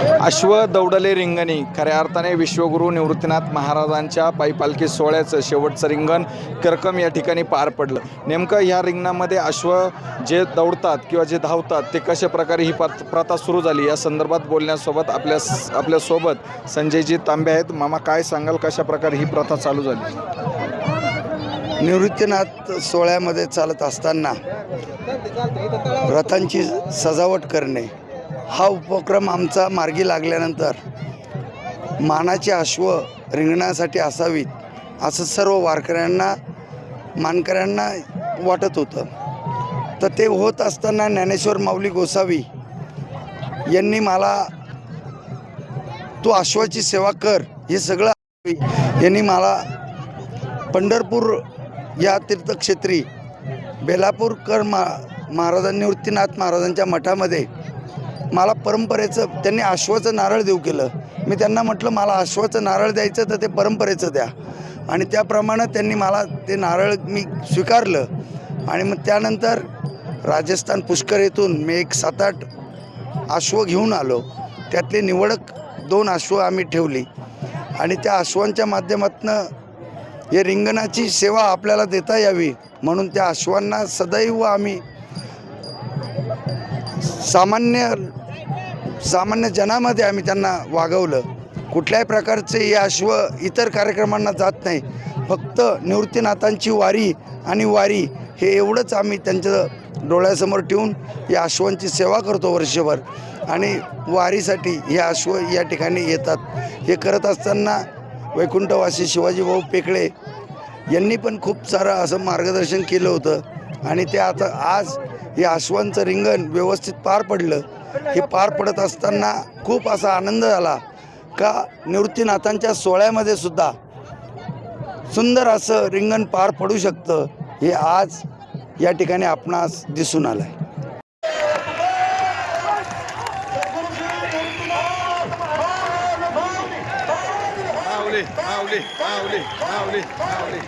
अश्व दौडले रिंगणी. खऱ्या अर्थाने विश्वगुरू निवृत्तीनाथ महाराजांच्या पायपालखी सोहळ्याचं शेवटचं रिंगण करकम या ठिकाणी पार पडलं. नेमकं ह्या रिंगणामध्ये अश्व जे दौडतात किंवा जे धावतात ते कशा प्रकारे ही प्रथा सुरू झाली? या संदर्भात बोलण्यासोबत आपल्या आपल्यासोबत संजयजी तांबे आहेत. मामा काय सांगाल? कशा प्रकारे ही प्रथा चालू झाली? निवृत्तीनाथ सोहळ्यामध्ये चालत असताना रथांची सजावट करणे हा उपक्रम आमचा मार्गी लागल्यानंतर मानाचे अश्व रिंगणासाठी असावीत असं सर्व वारकऱ्यांना मानकऱ्यांना वाटत होतं. तर ते होत असताना ज्ञानेश्वर माऊली गोसावी यांनी मला तू अश्वाची सेवा कर हे सगळं यांनी मला पंढरपूर या तीर्थक्षेत्री बेलापूरकर मा महाराजांनी वृत्तीनाथ महाराजांच्या मठामध्ये मला परंपरेचं त्यांनी आश्वाचं नारळ देऊ केलं. मी त्यांना म्हटलं मला आश्वाचं नारळ द्यायचं तर ते परंपरेचं द्या. आणि त्याप्रमाणे त्यांनी मला ते नारळ मी स्वीकारलं. आणि मग त्यानंतर राजस्थान पुष्कर येथून मी एक सात आठ अश्व घेऊन आलो. त्यातले निवडक दोन अश्व आम्ही ठेवली. आणि त्या अश्वांच्या माध्यमातून हे रिंगणाची सेवा आपल्याला देता यावी म्हणून त्या अश्वांना सदैव आम्ही सामान्य सामान्य जनामध्ये आम्ही त्यांना वागवलं. कुठल्याही प्रकारचे हे अश्व इतर कार्यक्रमांना जात नाही. फक्त निवृत्तीनाथांची वारी आणि वारी हे एवढंच आम्ही त्यांच्या डोळ्यासमोर ठेवून या अश्वांची सेवा करतो वर्षभर. आणि वारीसाठी हे अश्व या ठिकाणी येतात. हे करत असताना वैकुंठवासी शिवाजीभाऊ पेकळे यांनी पण खूप सारं असं मार्गदर्शन केलं होतं. आणि ते आता आज या अश्वांचं रिंगण व्यवस्थित पार पडलं. हे पार पडत असताना खूप असा आनंद झाला का निवृत्तीनाथांच्या सोहळ्यामध्ये सुद्धा सुंदर असं रिंगण पार पडू शकतं हे आज या ठिकाणी आपणास दिसून आलं आहे माऊली माऊली माऊली माऊली.